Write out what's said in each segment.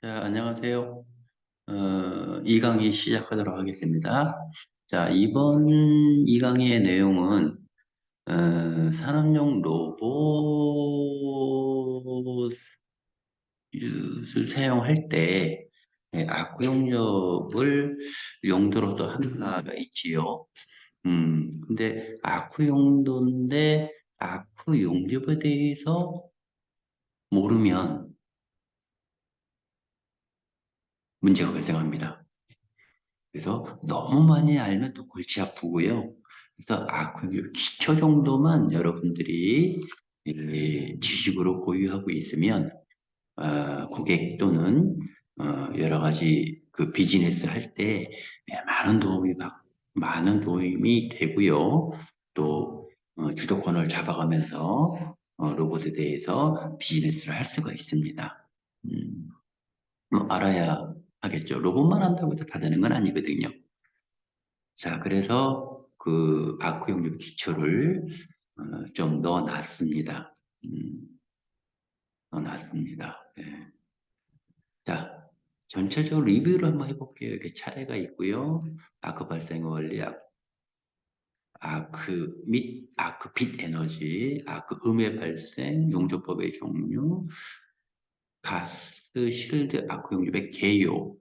자, 안녕하세요. 어, 이 강의 시작하도록 하겠습니다. 자, 이번 이 강의의 내용은 어, 산업용 로봇을 사용할 때 예, 아쿠용접을 용도로도 하나가 있지요. 음, 근데 아쿠 용도인데 아쿠 용접에 대해서 모르면 문제가 발생합니다. 그래서 너무 많이 알면 또 골치 아프고요. 그래서 아, 그 기초 정도만 여러분들이 예, 지식으로 보유하고 있으면 어, 고객 또는 어, 여러 가지 그 비즈니스 할때 예, 많은 도움이 받, 많은 도움이 되고요. 또 어, 주도권을 잡아가면서 어, 로봇에 대해서 비즈니스를 할 수가 있습니다. 음, 뭐 알아야 하겠죠. 로봇만 한다고 해서 다 되는 건 아니거든요. 자, 그래서 그 아쿠 용접 기초를 어, 좀 넣어놨습니다. 음, 넣어놨습니다. 예. 자, 전체적으로 리뷰를 한번 해볼게요. 이렇게 차례가 있고요. 아크 발생 원리, 아- 아크 및 아크 빛 에너지, 아크 음의 발생, 용접법의 종류, 가스 실드 아크 용접의 개요,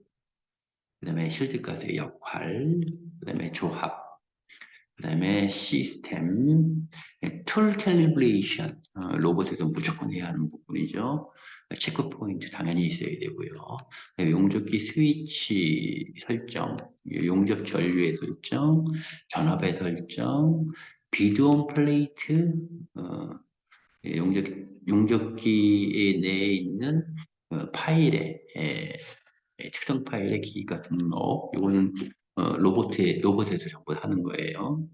그 다음에 실드 가스의 역할, 그 다음에 조합, 그 다음에 시스템, 툴 캘리브레이션, 어, 로봇에서 무조건 해야 하는 부분이죠. 체크 포인트 당연히 있어야 되고요. 용접기 스위치 설정, 용접 전류의 설정, 전압의 설정, 비드온 플레이트, 어, 용접, 용접기에 내에 있는 어, 파일의 에, 특성 파일의 기기가 등록, 이거는 어, 로봇에, 로봇에서 전부 하는 거예요.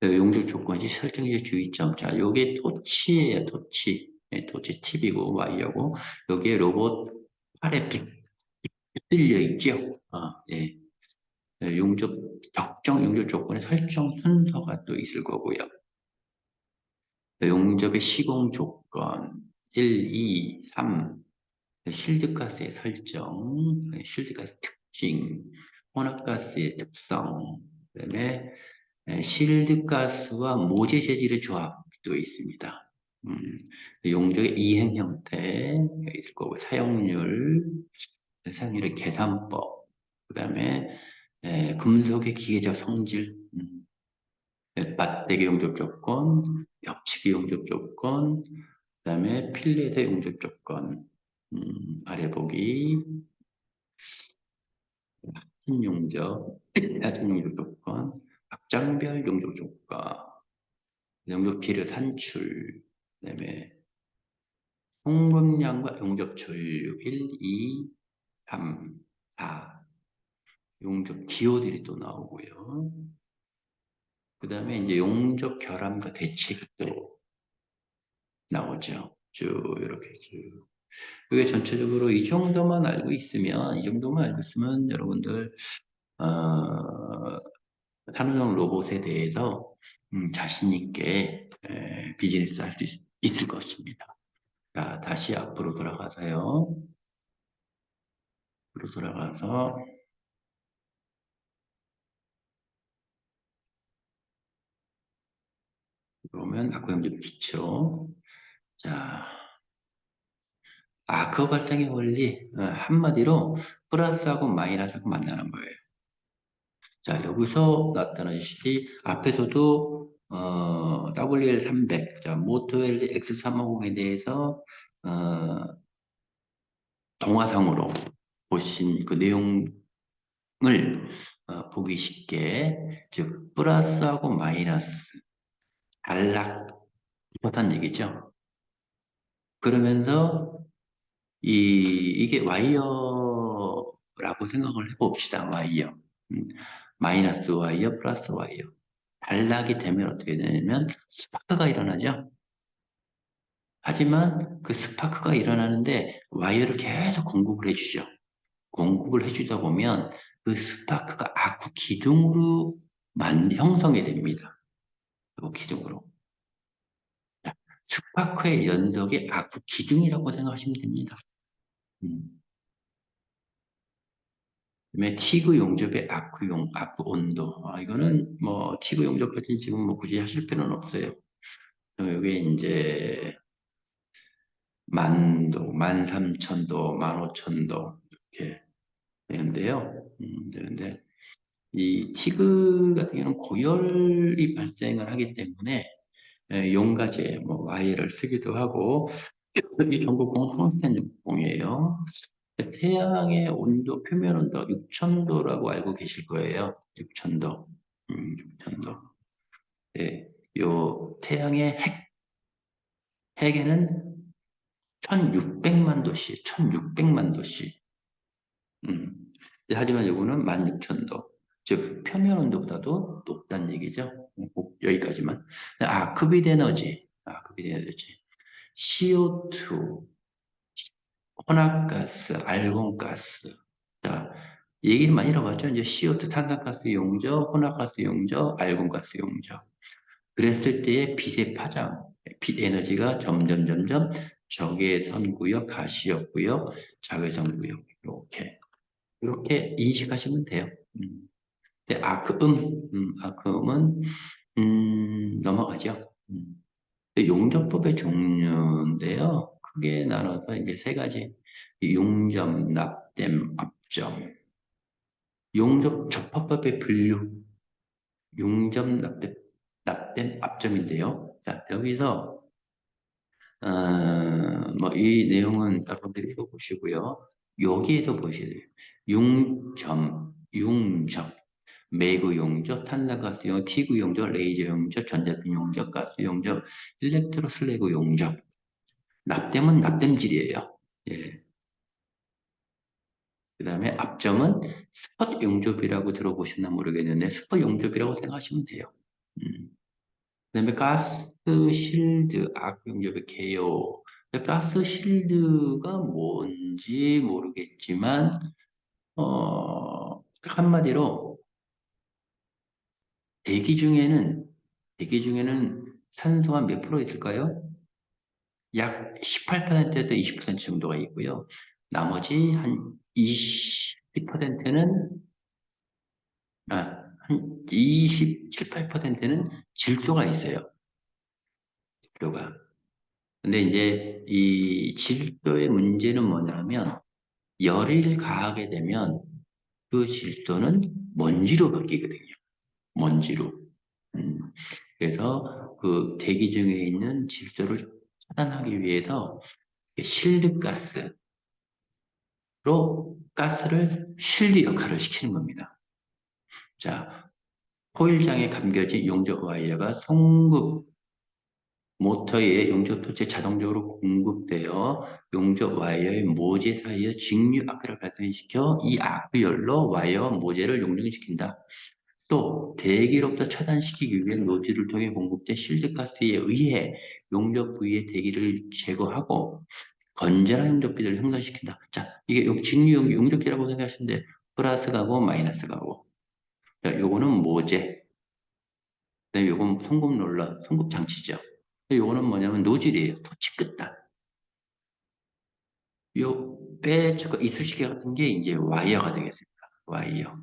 그 용접 조건이 설정의 주의점. 자, 요게 토치예요, 토치. 네, 토치 팁이고, 와이어고, 여기에 로봇 팔에 붙, 들려 있죠. 아, 예. 네, 용접, 적정 용접 조건의 설정 순서가 또 있을 거고요. 네, 용접의 시공 조건 1, 2, 3, 실드가스의 설정, 실드가스 특징, 혼합가스의 특성, 그 다음에 실드가스와 모재 재질의 조합도 있습니다. 음, 용적의 이행 형태 있을 거고 사용률, 사용률의 계산법, 그 다음에 금속의 기계적 성질, 음, 배터기 용접 조건, 벽치기 용접 조건, 그 다음에 필렛의 용접 조건, 음, 아래 보기, 같은 용접, 같은 용접 조건, 각장별 용접 조건, 용접 기류 산출, 그 다음에 송금량과 용접 전류 1, 2, 3, 4 용접 기호들이 또 나오고요. 그 다음에 이제 용접 결함과 대책이 또 나오죠. 쭉 이렇게 쭉. 이게 전체적으로 이 정도만 알고 있으면 이 정도만 알고 있으면 여러분들 어, 산업용 로봇에 대해서 음, 자신 있게 에, 비즈니스 할 수 있을 것입니다. 자, 다시 앞으로 돌아가서요. 앞으로 돌아가서 그러면 아쿠용접 기초. 자, 아크 발생의 원리 어, 한마디로 플러스하고 마이너스하고 만나는 거예요. 자, 여기서 나타나는 시 앞에서도 어, WL300, 자, 모토엘 X350에 대해서 어, 동화상으로 보신 그 내용을 어, 보기 쉽게 즉 플러스하고 마이너스 단락 못한 얘기죠. 그러면서 이 이게 와이어라고 생각을 해봅시다. 와이어 음, 마이너스 와이어 플러스 와이어 단락이 되면 어떻게 되냐면 스파크가 일어나죠. 하지만 그 스파크가 일어나는데 와이어를 계속 공급을 해주죠. 공급을 해주다 보면 그 스파크가 아쿠 기둥으로 만, 형성이 됩니다. 아쿠 기둥으로. 스파크의 연속이 아쿠 기둥이라고 생각하시면 됩니다. 음. 티그 용접의 아크 용 아크 온도. 아, 이거는 뭐 티그 용접까지 지금 뭐 굳이 하실 필요는 없어요. 여기 이제 만도, 만삼천도, 만오천도 이렇게 되는데요. 음, 되는데 이 티그 같은 경우는 고열이 발생을 하기 때문에 예, 용가제, 뭐 와이어를 쓰기도 하고 이 전구공은 통스텐 전구공이에요. 태양의 온도, 표면 온도 6천도라고 알고 계실 거예요. 6천도. 음, 6천도. 네, 요 태양의 핵, 핵에는 1600만 도씨, 1600만 도씨. 음. 하지만 요거는 16,000도. 즉, 표면 온도보다도 높다는 얘기죠. 여기까지만. 아, 크빗 에너지. 아, 크빗 에너지. CO2, 혼합가스, 알곤가스. 자, 얘기를 많이 들어봤죠. 이제 CO2 탄산가스 용적, 혼합가스 용적, 알곤가스 용적. 그랬을 때의 빛의 파장, 빛 에너지가 점점 점점 적외선 구역, 가시역 구역, 자외선 구역 이렇게 이렇게 인식하시면 돼요. 음. 근데 아크음, 음, 아크음은 음, 넘어가죠. 음. 용접법의 종류인데요. 크게 나눠서 이제 세 가지. 용접, 납땜, 압점. 용접 접합법의 분류. 용접, 납땜, 납땜, 압점인데요. 자, 여기서 어, 뭐 이 내용은 여러분들이 읽어보시고요. 여기에서 돼요. 융점, 융접, 매그 용접, 탄산가스 용접, 티구 용접, 레이저 용접, 전자핀 용접, 가스 용접, 일렉트로 슬래그 용접. 납땜은 납땜질이에요. 예. 그 다음에 압점은 스팟 용접이라고 들어보셨나 모르겠는데 스팟 용접이라고 생각하시면 돼요. 음. 그 다음에 가스 실드, 악 용접의 개요. 가스 실드가 뭔지 모르겠지만 어, 한마디로 대기 중에는 대기 중에는 산소가 몇 프로 있을까요? 약 18%에서 20% 정도가 있고요. 나머지 한 20%는 아, 한 27, 8%는 질소가 있어요. 질소가. 근데 이제 이 질소의 문제는 뭐냐면 열을 가하게 되면 그 질소는 먼지로 바뀌거든요. 먼지로. 음, 그래서 그 대기 중에 있는 질소를 차단하기 위해서 실드가스로 가스를 실드 역할을 시키는 겁니다. 자, 코일장에 감겨진 용접 와이어가 송급 모터의 용접 토체 자동적으로 공급되어 용접 와이어의 모재 사이에 직류 아크를 발생시켜 이 아크열로 와이어 모재를 용접시킨다. 또 대기로부터 차단시키기 위해 노즐을 통해 공급된 실드가스에 의해 용접 부위의 대기를 제거하고 건전한 용접비를 형성시킨다. 자, 이게 직류 용접기라고 생각하시는데 플러스 가고 마이너스 가고 자, 요거는 모재 그다음에 요건 송급 롤러, 송급 장치죠. 요거는 뭐냐면 노즐이에요. 토치 끝단. 요 빼주고 이쑤시개 같은 게 이제 와이어가 되겠습니다. 와이어.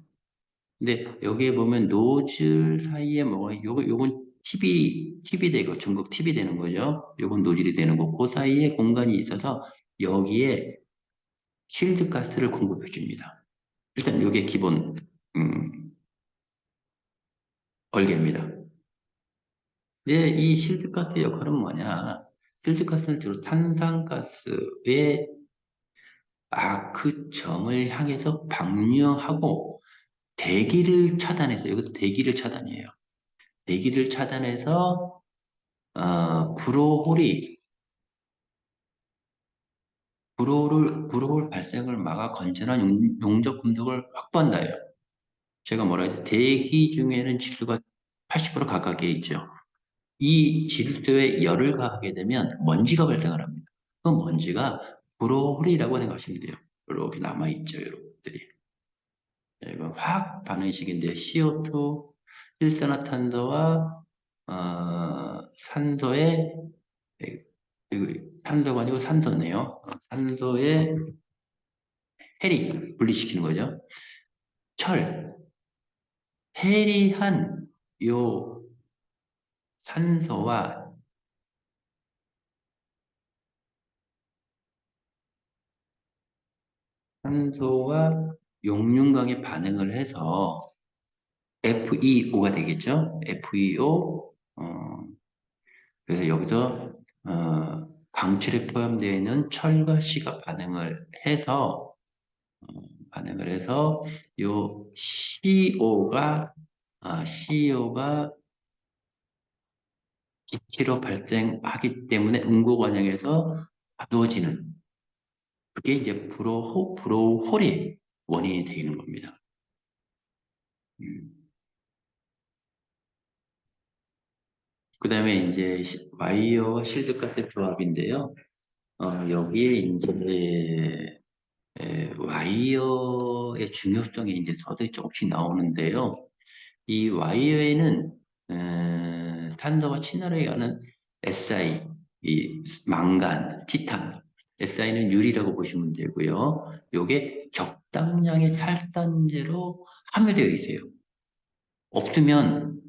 근데 여기에 보면 노즐 사이에 뭐가 요거 요건 TV TV 되고 중국 TV 되는 거죠. 요건 노즐이 되는 거고 그 사이에 공간이 있어서 여기에 실드 가스를 공급해 줍니다. 일단 요게 기본 음, 얼개입니다. 네, 이 실드 가스 역할은 뭐냐? 실드 가스는 주로 탄산가스의 아크점을 향해서 방류하고 대기를 차단해서 이것도 대기를 차단이에요. 대기를 차단해서 어, 브로홀이 브로홀을 브로홀 발생을 막아 건전한 용, 용접 금속을 확보한다예요. 제가 뭐라 했죠? 대기 중에는 질소가 80% 가깝게 있죠. 이 질소에 열을 가하게 되면 먼지가 발생을 합니다. 그 먼지가 브로홀이라고 생각하시면 돼요. 이렇게 남아있죠, 여러분들이. 네, 이건 화학 반응식인데 CO2, 일산화탄소와 어, 산소의 탄소가 아니고 산소네요. 산소의 헬이 분리시키는 거죠. 철, 해리한 요 산소와 산소와 용융광이 반응을 해서 FeO가 되겠죠? FeO. 어, 그래서 여기서 어, 광칠에 포함되어 있는 철과 C가 반응을 해서 어, 반응을 해서 요 CO가 아, CO가 기체로 발생하기 때문에 응고 과정에서 가둬지는 그게 이제 브로호, 브로홀의 원인이 되는 겁니다. 음. 그 다음에 이제 와이어와 실드가스 조합인데요. 어, 여기에 이제 에, 와이어의 중요성이 이제 서서히 조금씩 나오는데요. 이 와이어에는 에, 산소와 친화력이 가는 SI, 이 망간, 티탄, SI는 유리라고 보시면 되고요. 요게 적당량의 탈산제로 함유되어 있어요. 없으면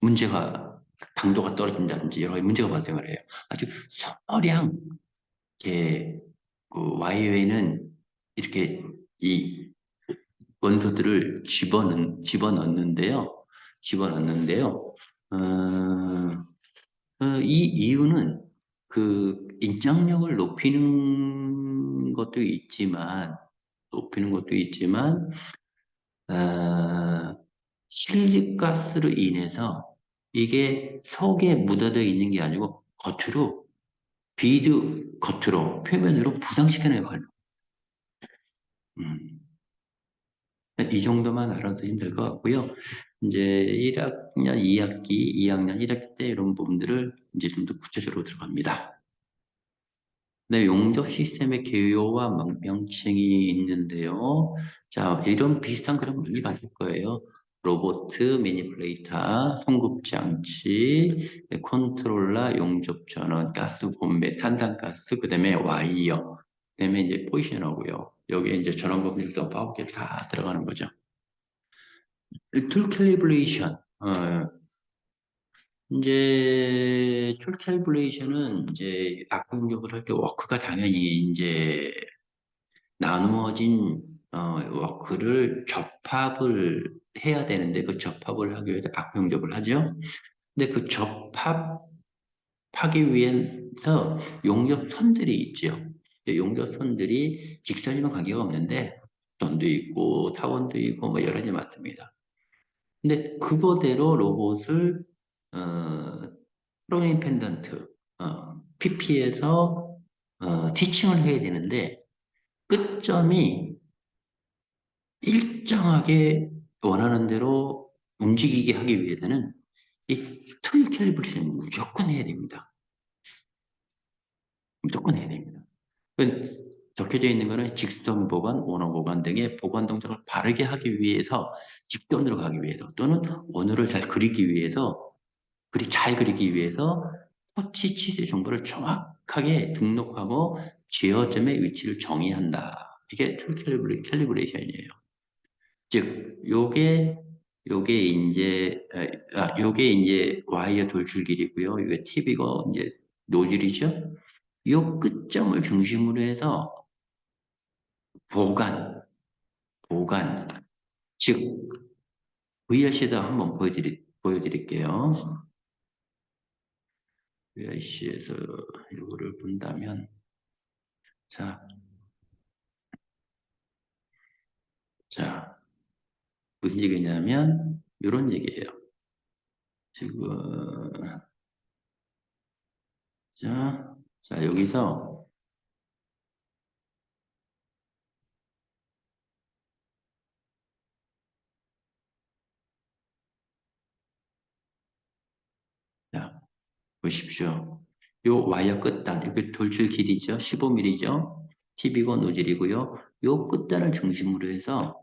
문제가 강도가 떨어진다든지 여러 가지 문제가 발생을 해요. 아주 소량 이렇게 그 와이어에는 이렇게 이 원소들을 집어넣, 집어넣는데요. 집어넣는데요. 어, 어, 이 이유는 그 인장력을 높이는 것도 있지만 높이는 것도 있지만 어, 실직가스로 인해서 이게 속에 묻어져 있는 게 아니고 겉으로 비드 겉으로 표면으로 부상시켜내요. 음. 이 정도만 알아도 힘들 것 같고요. 이제 1학년 2학기, 2학년 1학기 때 이런 부분들을 이제 좀 더 구체적으로 들어갑니다. 네, 용접 시스템의 개요와 명칭이 있는데요. 자, 이런 비슷한 그런 많이 봤을 거예요. 로봇, 매니플레이터, 송급장치, 네, 컨트롤러, 용접 전원, 가스 본배, 탄산가스, 그 다음에 와이어, 그 다음에 이제 포지셔너고요. 여기에 이제 전원 법률도 파워캡 다 들어가는 거죠. 툴 캘리브레이션, 어, 이제 툴 캘리브레이션은 이제 악용적으로 할때 워크가 당연히 이제 나누어진 어, 워크를 접합을 해야 되는데 그 접합을 하기 위해서 악용접을 하죠. 근데 그 접합하기 위해서 용접선들이 있죠. 용접선들이 직선이면 관계가 없는데 선도 있고 타원도 있고 뭐 여러 가지 많습니다. 근데 그거대로 로봇을 어, 프로인 펜던트 어, PP에서 어, 티칭을 해야 되는데 끝점이 일정하게 원하는 대로 움직이게 하기 위해서는 이툴 캘리브레이션 무조건 해야 됩니다. 무조건 해야 됩니다. 적혀져 있는 것은 직선 보관, 원어 보관 등의 보관 동작을 바르게 하기 위해서 직선으로 가기 위해서 또는 원어를 잘 그리기 위해서 그리 잘 그리기 위해서 터치 치즈 정보를 정확하게 등록하고 제어점의 위치를 정의한다. 이게 툴 캘리브레이션이에요. 즉, 요게 요게 이제 아, 요게 이제 와이어 돌출 길이고요. 이게 팁이고 이제 노즐이죠. 요 끝점을 중심으로 해서 보관, 보관, 즉 VRC에서 한번 보여드리, 보여드릴게요. VRC에서 이거를 본다면 자, 자 무슨 얘기냐면 이런 얘기예요. 지금 자, 자 여기서 보십시오. 요 와이어 끝단, 여기 돌출 길이죠. 15mm죠. TV고 노즐이고요. 요 끝단을 중심으로 해서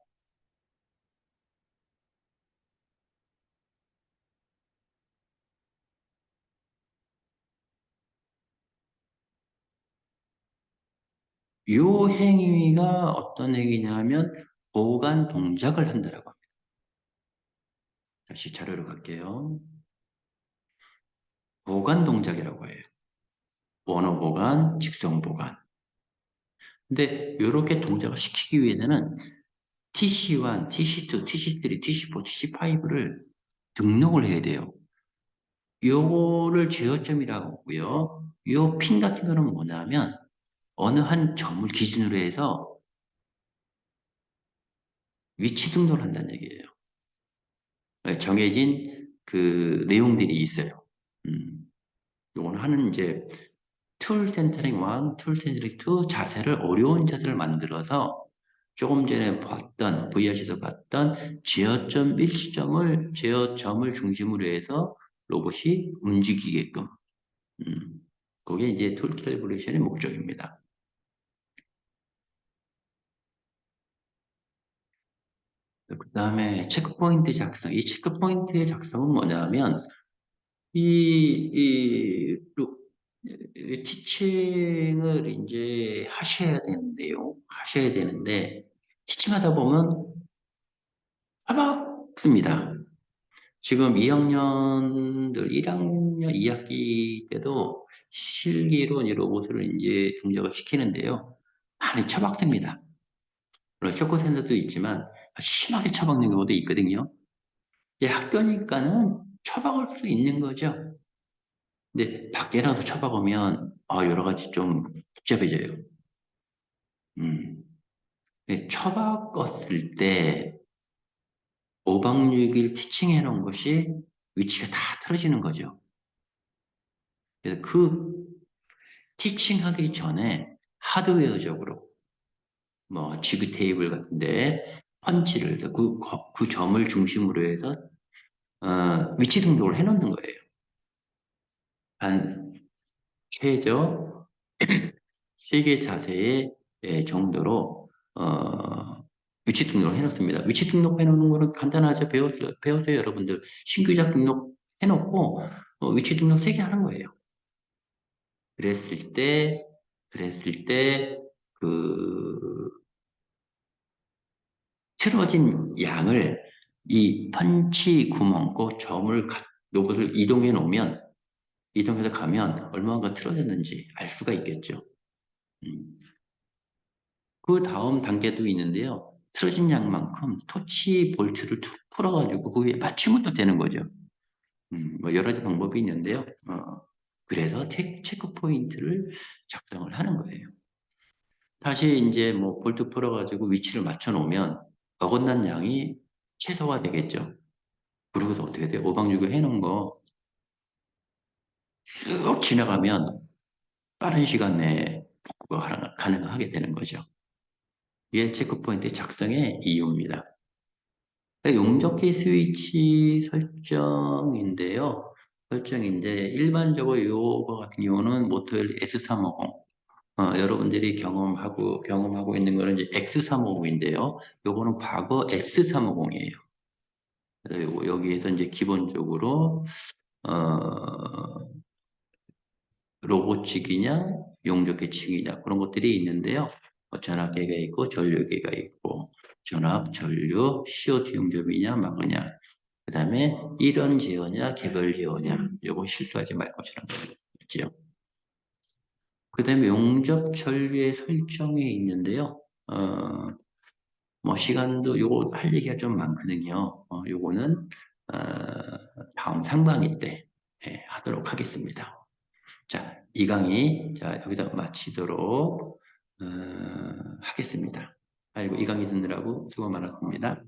요 행위가 어떤 행위냐면 보관 동작을 한다라고 합니다. 다시 자료로 갈게요. 보관 동작이라고 해요. 원어 보관, 직성 보관. 근데 이렇게 동작을 시키기 위해서는 TC1, TC2, TC3, TC4, TC5를 등록을 해야 돼요. 요거를 제어점이라고 하고요. 요 핀 같은 거는 뭐냐면 어느 한 점을 기준으로 해서 위치 등록을 한다는 얘기예요. 네, 정해진 그 내용들이 있어요. 음, 요거는 하는 이제 툴 센터링 1, 툴 센터링 2 자세를 어려운 자세를 만들어서 조금 전에 봤던 VRC에서 봤던 제어점 일시점을 제어점을 중심으로 해서 로봇이 움직이게끔 음, 그게 이제 툴 캘리브레이션의 목적입니다. 그 다음에 체크포인트 작성. 이 체크포인트의 작성은 뭐냐면 이, 이, 이 티칭을 이제 하셔야 되는데요. 하셔야 되는데 티칭하다 보면 까먹습니다. 지금 2학년들 1학년 2학기 때도 실기로 이 로봇을 이제 동작을 시키는데요. 많이 처박습니다. 물론 쇼크 센서도 있지만 심하게 처박는 경우도 있거든요. 예, 학교니까는 처박을 수 있는 거죠. 근데 밖에라도 처박으면 아, 여러 가지 좀 복잡해져요. 음. 예, 처박었을 때 5박 6일 티칭해 놓은 것이 위치가 다 틀어지는 거죠. 그래서 그 티칭하기 전에 하드웨어적으로 뭐 지그 테이블 같은데 펀치를 그, 그 점을 중심으로 해서 어, 위치 등록을 해 놓는 거예요. 한 최저 세 개 자세의 예, 정도로 어, 위치 등록을 해놓습니다. 위치 등록 해 놓는 거는 간단하죠. 배웠, 배웠어요, 여러분들. 신규자 등록 해놓고 어, 위치 등록 세 개 하는 거예요. 그랬을 때, 그랬을 때, 그, 틀어진 양을 이 펀치 구멍, 그 점을, 요것을 이동해 놓으면, 이동해서 가면 얼마가 틀어졌는지 알 수가 있겠죠. 음. 그 다음 단계도 있는데요. 틀어진 양만큼 토치 볼트를 툭 풀어가지고 그 위에 맞추면 또 되는 거죠. 음, 뭐 여러 가지 방법이 있는데요. 어, 그래서 체크 포인트를 작성을 하는 거예요. 다시 이제 뭐 볼트 풀어가지고 위치를 맞춰 놓으면 어긋난 양이 최소화 되겠죠. 그러고서 어떻게 돼요? 5박 6일 해놓은 거쑥 지나가면 빠른 시간 내에 복구가 가능하게 되는 거죠. 이게 체크포인트 작성의 이유입니다. 용접기 스위치 설정인데요. 설정인데 일반적으로 이거 같은 경우는 모텔 S350 어, 여러분들이 경험하고 경험하고 있는 거는 이제 X350인데요. 요거는 과거 S350이에요. 그래서 여기에서 이제 기본적으로 어, 로봇측이냐 용접기측이냐 그런 것들이 있는데요. 뭐 전압계가 있고 전류계가 있고 전압, 전류, CO2 용접이냐 막으냐 그 다음에 이런 제어냐 개별 제어냐 요거 실수하지 말고 저런 거겠죠. 그 다음에 용접 전류의 설정에 있는데요. 어, 뭐 시간도 요거 할 얘기가 좀 많거든요. 어, 요거는 어, 다음 상반기 때 예, 하도록 하겠습니다. 자, 이 강의 자 여기서 마치도록 어, 하겠습니다. 아이고 이 강의 듣느라고 수고 많았습니다.